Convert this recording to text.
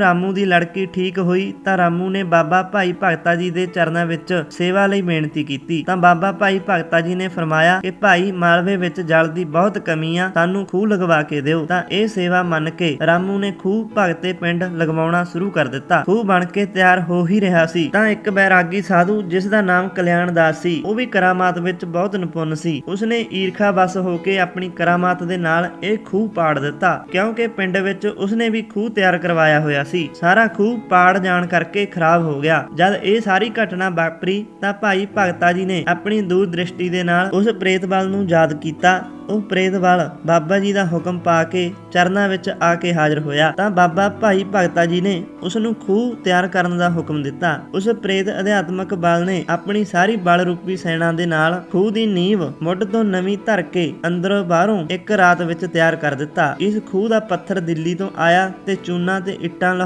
ਰਾਮੂ ਦੀ ਲੜਕੀ ਠੀਕ ਹੋਈ ਤਾਂ ਰਾਮੂ ਨੇ ਬਾਬਾ ਭਾਈ ਭਗਤਾ ਜੀ ਦੇ ਚਰਨਾਂ ਵਿੱਚ ਸੇਵਾ ਲਈ ਬੇਨਤੀ ਕੀਤੀ। ਤਾਂ ਬਾਬਾ ਭਾਈ ਭਗਤਾ ਜੀ ਨੇ ਫਰਮਾਇਆ ਕਿ ਭਾਈ ਮਾਲਵੇ ਵਿੱਚ ਜਲ ਦੀ ਬਹੁਤ ਕਮੀ ਆ, ਸਾਨੂੰ ਖੂਹ ਲਗਵਾ ਕੇ ਦਿਓ। ਤਾਂ ਇਹ ਸੇਵਾ ਮੰਨ ਕੇ ਰਾਮੂ ਨੇ ਖੂਹ ਭਗਤੇ ਪਿੰਡ ਲਗਵਾਉਣਾ ਸ਼ੁਰੂ ਕਰ ਦਿੱਤਾ। ਖੂਹ ਬਣ ਕੇ ਤਿਆਰ ਹੋ ਹੀ ਰਿਹਾ ਸੀ। ਤਾਂ ਇੱਕ ਬੈਰਾਗੀ ਸਾਧੂ ਜਿਸ ਦਾ ਨਾਮ ਕਲਿਆਣ ਦਾਸ ਸੀ, ਉਹ ਵੀ ਕਰਾਮਾਤ ਵਿੱਚ ਬਹੁਤ ਨਿਪੁੰਨ ਸੀ। ਉਸਨੇ ਈਰਖਾ ਵਸ ਹੋ ਕੇ ਆਪਣੀ ਕਰਾਮਾਤ ਦੇ ਨਾਲ ਇਹ ਖੂਹ ਪਾੜ ਦਿੱਤਾ। ਕਿਉਂਕਿ ਪਿੰਡ ਵਿੱਚ ਉਸਨੇ ਵੀ ਖੂਹ ਤਿਆਰ ਕਰਵਾਇਆ ਹੋਇਆ ਸੀ। ਸਾਰਾ ਖੂਹ ਪਾੜ ਜਾਣ ਕਰਕੇ ਖਰਾਬ ਹੋ ਗਿਆ। ਜਦ ਇਹ ਸਾਰੀ ਘਟਨਾ ਵਾਪਰੀ ਤਾਂ ਭਾਈ ਭਗਤਾ ਜੀ ਨੇ ਆਪਣੀ ਦੂਰ ਦ੍ਰਿਸ਼ਟੀ ਦੇ ਨਾਲ ਉਸ ਪ੍ਰੇਤ ਬਲ ਨੂੰ ਯਾਦ ਕੀਤਾ। ਉਹ ਪ੍ਰੇਤ ਬਾਬਾ ਜੀ ਦਾ ਹੁਕਮ ਪਾ ਕੇ ਚਰਨਾਂ ਵਿੱਚ ਆ ਕੇ ਹਾਜ਼ਰ ਹੋਇਆ। ਤਾਂ ਬਾਬਾ ਭਾਈ ਭਗਤਾ ਜੀ ਨੇ ਉਸ ਨੂੰ ਖੂਹ ਤਿਆਰ ਕਰਨ ਦਾ ਹੁਕਮ ਦਿੱਤਾ। ਉਸ ਪ੍ਰੇਤ ਅਧਿਆਤਮਕ ਬਲ ਨੇ ਆਪਣੀ ਸਾਰੀ ਬਲ ਰੂਪੀ ਸੈਨਾ ਦੇ ਨਾਲ ਖੂਹ ਦੀ ਨੀਂਵ ਮੁੱਢ ਤੋਂ ਨਵੀਂ ਧਰ ਕੇ ਅੰਦਰੋਂ ਬਾਹਰੋਂ ਇੱਕ ਰਾਤ ਵਿੱਚ ਤਿਆਰ ਕਰ ਦਿੱਤਾ। ਇਸ ਖੂਹ ਦਾ ਪੱਥਰ ਦਿੱਲੀ ਤੋਂ ਆਇਆ ਤੇ ਚੂਨਾ ਤੇ ਇੱਟਾਂ